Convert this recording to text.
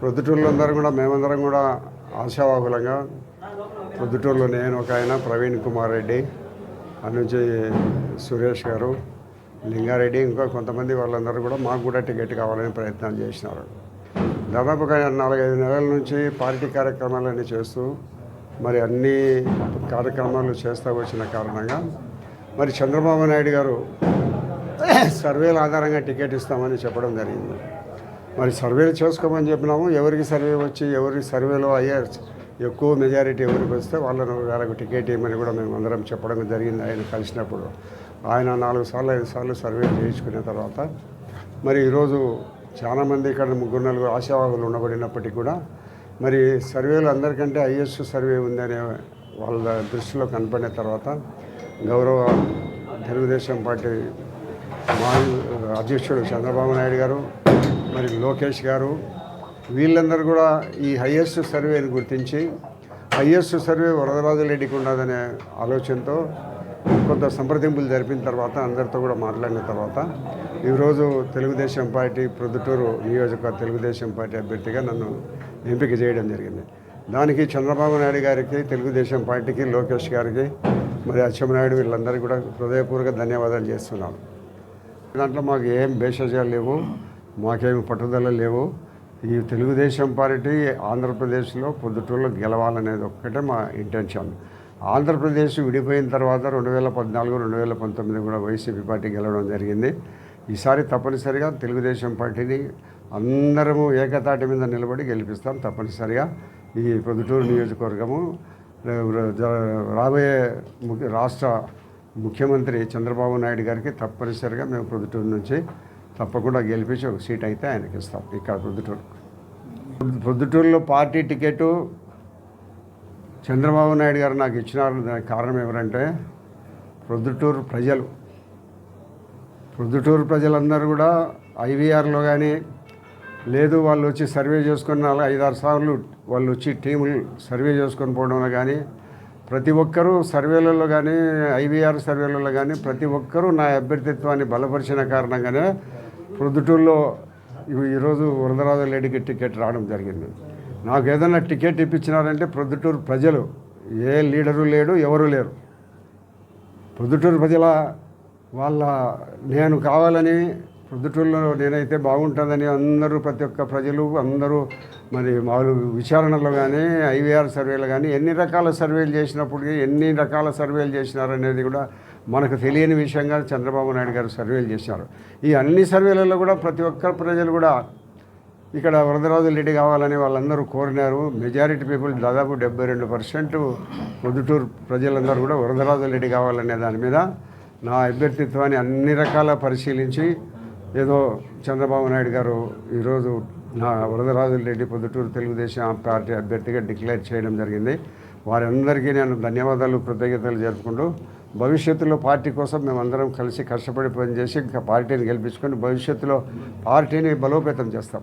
ప్రొద్దుటూరులో అందరం కూడా మేమందరం కూడా ఆశావాహులంగా ప్రొద్దుటూళ్ళు నేను ఒక ఆయన ప్రవీణ్ కుమార్ రెడ్డి అటు నుంచి సురేష్ గారు లింగారెడ్డి ఇంకా కొంతమంది వాళ్ళందరూ కూడా మాకు కూడా టికెట్ కావాలని ప్రయత్నాలు చేసినారు. దాదాపుగా నాలుగైదు నెలల నుంచి పార్టీ కార్యక్రమాలన్నీ చేస్తూ మరి అన్ని కార్యక్రమాలు చేస్తూ వచ్చిన కారణంగా మరి చంద్రబాబు నాయుడు గారు సర్వేల ఆధారంగా టికెట్ ఇస్తామని చెప్పడం జరిగింది. మరి సర్వేలు చేసుకోమని చెప్పినాము. ఎవరికి సర్వే వచ్చి ఎవరి సర్వేలో అయ్యే ఎక్కువ మెజారిటీ ఎవరికి వస్తే వాళ్ళను వాళ్ళకు టికెట్ ఇవ్వమని కూడా మేము అందరం చెప్పడం జరిగింది. ఆయన కలిసినప్పుడు ఆయన నాలుగు సార్లు ఐదు సార్లు సర్వే చేయించుకున్న తర్వాత మరి ఈరోజు చాలామంది ఇక్కడ ముగ్గురు నలుగురు ఆశావాహులు ఉండబడినప్పటికీ కూడా మరి సర్వేలు అందరికంటే ఐఎస్ సర్వే ఉందనే వాళ్ళ దృష్టిలో కనపడిన తర్వాత గౌరవ తెలుగుదేశం పార్టీ మా అధ్యక్షుడు చంద్రబాబు నాయుడు గారు మరి లోకేష్ గారు వీళ్ళందరూ కూడా ఈ హయ్యెస్ట్ సర్వేని గుర్తించి హయ్యెస్ట్ సర్వే వరదరాజులరెడ్డికి ఉన్నదనే ఆలోచనతో కొంత సంప్రదింపులు జరిపిన తర్వాత అందరితో కూడా మాట్లాడిన తర్వాత ఈరోజు తెలుగుదేశం పార్టీ ప్రొద్దుటూరు నియోజక తెలుగుదేశం పార్టీ అభ్యర్థిగా నన్ను ఎంపిక చేయడం జరిగింది. దానికి చంద్రబాబు నాయుడు గారికి తెలుగుదేశం పార్టీకి లోకేష్ గారికి మరి అచ్చెన్నాయుడు వీళ్ళందరికీ కూడా హృదయపూర్వక ధన్యవాదాలు చేస్తున్నాను. దాంట్లో మాకు ఏం భేషజాలు లేవు. మాకేమి పట్టుదల లేవు. ఈ తెలుగుదేశం పార్టీ ఆంధ్రప్రదేశ్లో పొద్దుటూళ్ళు గెలవాలనేది ఒక్కటే మా ఇంటెన్షన్ ఆంధ్రప్రదేశ్ విడిపోయిన తర్వాత రెండు వేల పద్నాలుగు రెండు వేల పంతొమ్మిది కూడా వైసీపీ పార్టీ గెలవడం జరిగింది. ఈసారి తప్పనిసరిగా తెలుగుదేశం పార్టీని అందరము ఏకతాటి మీద నిలబడి గెలిపిస్తాం తప్పనిసరిగా. ఈ పొద్దుటూరు నియోజకవర్గము రాబోయే ముఖ్య రాష్ట్ర ముఖ్యమంత్రి చంద్రబాబు నాయుడు గారికి తప్పనిసరిగా మేము పొద్దుటూరు నుంచి తప్పకుండా గెలిపించి ఒక సీట్ అయితే ఆయనకి ఇస్తాం ఇక్కడ ప్రొద్దుటూరు ప్రొద్దుటూరులో పార్టీ టికెట్ చంద్రబాబు నాయుడు గారు నాకు ఇచ్చినారు. దానికి కారణం ఎవరంటే ప్రొద్దుటూరు ప్రజలు. ప్రొద్దుటూరు ప్రజలందరూ కూడా ఐవీఆర్లో కానీ లేదు వాళ్ళు వచ్చి సర్వే చేసుకున్న ఐదారు సార్లు వాళ్ళు వచ్చి టీములు సర్వే చేసుకొని పోవడంలో కానీ ప్రతి ఒక్కరూ సర్వేలలో కానీ ఐవీఆర్ సర్వేలలో కానీ ప్రతి ఒక్కరూ నా అభ్యర్థిత్వాన్ని బలపరిచిన కారణంగానే ప్రొద్దుటూరులో ఈరోజు వరదరాజు లేడీకి టికెట్ రావడం జరిగింది. నాకు ఏదైనా టికెట్ ఇప్పించినారంటే ప్రొద్దుటూరు ప్రజలు ఏ లీడరు లేడు ఎవరు లేరు. ప్రొద్దుటూరు ప్రజల వాళ్ళ నేను కావాలని ప్రొద్దుటూరులో నేనైతే బాగుంటుందని అందరూ ప్రతి ఒక్క ప్రజలు అందరూ మరి వాళ్ళు విచారణలో కానీ ఐవీఆర్ సర్వేలు కానీ ఎన్ని రకాల సర్వేలు చేసినప్పటికీ ఎన్ని రకాల సర్వేలు చేసినారనేది కూడా మనకు తెలియని విషయంగా చంద్రబాబు నాయుడు గారు సర్వేలు చేశారు. ఈ అన్ని సర్వేలలో కూడా ప్రతి ఒక్క ప్రజలు కూడా ఇక్కడ వరదరాజు రెడ్డి కావాలని వాళ్ళందరూ కోరినారు. మెజారిటీ పీపుల్ దాదాపు డెబ్బై రెండు పర్సెంట్ పొద్దుటూరు ప్రజలందరూ కూడా వరదరాజు రెడ్డి కావాలనే దాని మీద నా అభ్యర్థిత్వాన్ని అన్ని రకాల పరిశీలించి ఏదో చంద్రబాబు నాయుడు గారు ఈరోజు నా వరదరాజు రెడ్డి పొద్దుటూరు తెలుగుదేశం పార్టీ అభ్యర్థిగా డిక్లేర్ చేయడం జరిగింది. వారందరికీ నేను ధన్యవాదాలు కృతజ్ఞతలు జరుపుకుంటూ భవిష్యత్తులో పార్టీ కోసం మేమందరం కలిసి కష్టపడి పనిచేసి ఇంకా పార్టీని గెలిపించుకొని భవిష్యత్తులో పార్టీని బలోపేతం చేస్తాం.